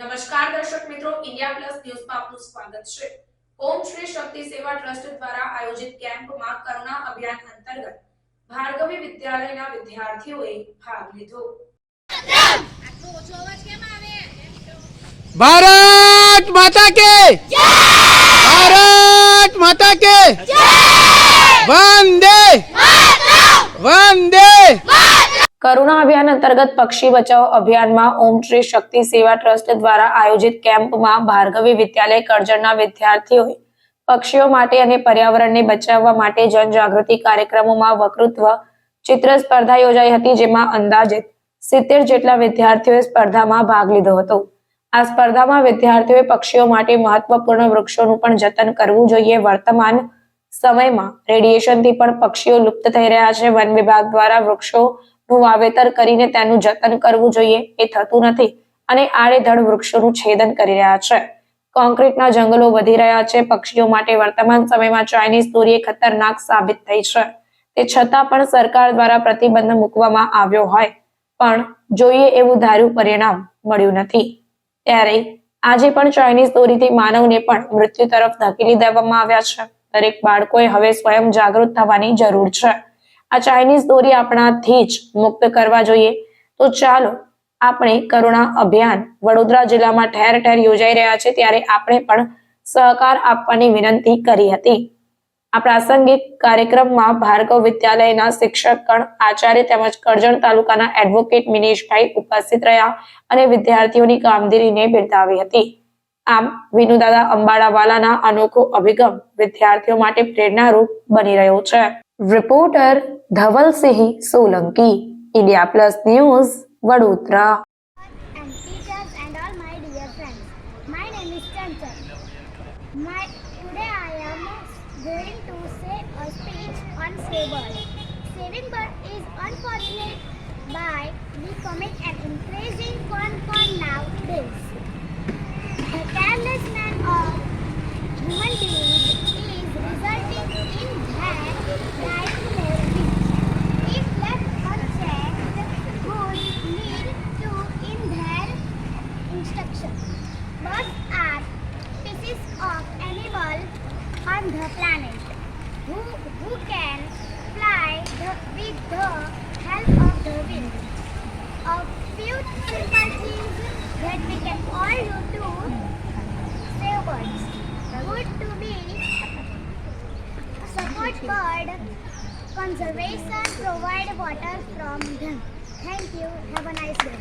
નમસ્કાર દર્શક મિત્રો, ઇન્ડિયા પ્લસ ન્યૂઝમાં આપનું સ્વાગત છે. ઓમ શ્રી શક્તિ સેવા ટ્રસ્ટ દ્વારા આયોજિત કેમ્પમાં કરુણા અભિયાન અંતર્ગત ભાર્ગવી વિદ્યાલયના વિદ્યાર્થીઓએ ભાગ લીધો. ભારત માતા કે અંતર્ગત પક્ષી બચાવ અભિયાનમાં ઓમ શ્રી શક્તિ સેવા ટ્રસ્ટ દ્વારા આયોજિત કેમ્પમાં ભાર્ગવી વિદ્યાલય કરજણના વિદ્યાર્થીઓએ પક્ષીઓ માટે અને પર્યાવરણને બચાવવા માટે જનજાગૃતિ કાર્યક્રમોમાં વકૃત્વ ચિત્ર સ્પર્ધા યોજાઈ હતી જેમાં અંદાજે સિત્તેર જેટલા વિદ્યાર્થીઓએ સ્પર્ધામાં ભાગ લીધો હતો. આ સ્પર્ધામાં વિદ્યાર્થીઓએ પક્ષીઓ માટે મહત્વપૂર્ણ વૃક્ષોનું પણ જતન કરવું જોઈએ. વર્તમાન સમયમાં રેડિયેશનથી પણ પક્ષીઓ લુપ્ત થઈ રહ્યા છે. વન વિભાગ દ્વારા વૃક્ષોનું વાવેતર કરીને તેનું જતન કરવું જોઈએ, એ થતું નથી. અને આડેધડ વૃક્ષોનું છેદન કરી રહ્યા છે. કોન્ક્રીટના જંગલો વધી રહ્યા છે. પક્ષીઓ માટે વર્તમાન સમયમાં ચાઇનીઝ દોરી ખતરનાક સાબિત થઈ છે. તે છતાં પણ સરકાર દ્વારા પ્રતિબંધ મૂકવામાં આવ્યો હોય. પણ જોઈએ એવું ધાર્યું પરિણામ મળ્યું નથી. ત્યારે આજે પણ ચાઇનીઝ દોરીથી માનવને પણ મૃત્યુ તરફ ધકેલી દેવામાં આવ્યા છે. દરેક બાળકોએ હવે સ્વયં જાગૃત થવાની જરૂર છે. આ ચાઇનીઝ દોરી આપણાથી જ મુક્ત કરવા જોઈએ. તો ચાલો આપણે કરુણા અભિયાન વડોદરા જિલ્લામાં ઠેર ઠેર યોજાઈ રહ્યા છે ત્યારે આપણે પણ સહકાર આપવાની વિનંતી કરી હતી. આ પ્રાસંગિક કાર્યક્રમમાં ભાર્ગવ વિદ્યાલયના શિક્ષક ગણ આચાર્ય તેમજ કરજણ તાલુકાના એડવોકેટ મિનેશભાઈ ઉપસ્થિત રહ્યા અને વિદ્યાર્થીઓની કામગીરીને બિરદાવી હતી. આમ, વિનુદાદા અંબાડાવાલાના અનોખો અભિગમ વિદ્યાર્થીઓ માટે પ્રેરણારૂપ બની રહ્યો છે. Reporter Dhaval Singh Solanki India plus news Vadodara. By Birds are species of animal on the planet who, who can fly the, with the help of the wind. A few simple things that we can all do to save birds would to be support bird conservation, provide water from them. Thank you. Have a nice day.